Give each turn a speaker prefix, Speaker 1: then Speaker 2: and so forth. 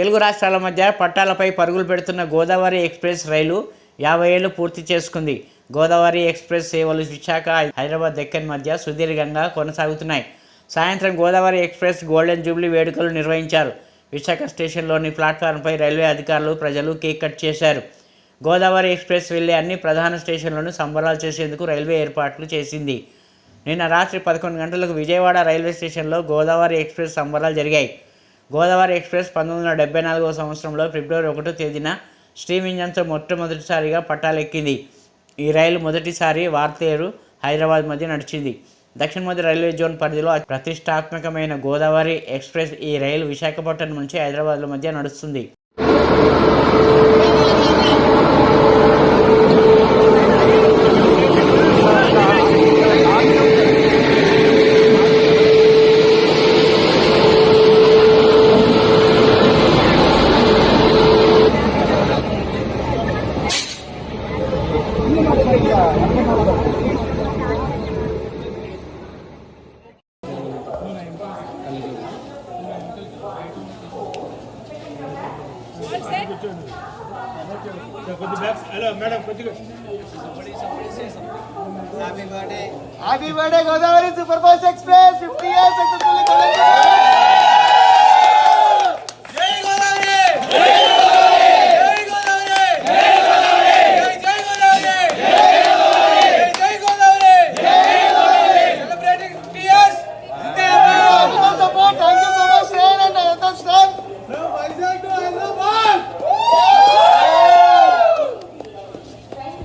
Speaker 1: తెలుగు రాష్ట్రాల మధ్య పట్టాలపై పరుగులు పెడుతున్న గోదావరి ఎక్స్ప్రెస్ రైలు యాభై ఏళ్ళు పూర్తి చేసుకుంది. గోదావరి ఎక్స్ప్రెస్ సేవలు విశాఖ హైదరాబాద్ దక్కన్ మధ్య సుదీర్ఘంగా కొనసాగుతున్నాయి. సాయంత్రం గోదావరి ఎక్స్ప్రెస్ గోల్డెన్ జూబ్లీ వేడుకలు నిర్వహించారు. విశాఖ స్టేషన్లోని ప్లాట్ఫారంపై రైల్వే అధికారులు ప్రజలు కేక్ కట్ చేశారు. గోదావరి ఎక్స్ప్రెస్ వెళ్ళే అన్ని ప్రధాన స్టేషన్లను సంబరాలు చేసేందుకు రైల్వే ఏర్పాట్లు చేసింది. నిన్న రాత్రి పదకొండు గంటలకు విజయవాడ రైల్వే స్టేషన్లో గోదావరి ఎక్స్ప్రెస్ సంబరాలు జరిగాయి. గోదావరి ఎక్స్ప్రెస్ పంతొమ్మిది వందల డెబ్బై నాలుగవ సంవత్సరంలో ఫిబ్రవరి ఒకటో తేదీన స్టీమ్ ఇంజన్తో మొట్టమొదటిసారిగా పట్టాలెక్కింది. ఈ రైలు మొదటిసారి వార్తేరు హైదరాబాద్ మధ్య నడిచింది. దక్షిణ మధ్య రైల్వే జోన్ పరిధిలో ప్రతిష్టాత్మకమైన గోదావరి ఎక్స్ప్రెస్ ఈ రైలు విశాఖపట్నం నుంచి హైదరాబాద్ల మధ్య నడుస్తుంది.
Speaker 2: happy birthday Godavari super fast express fifty years successfully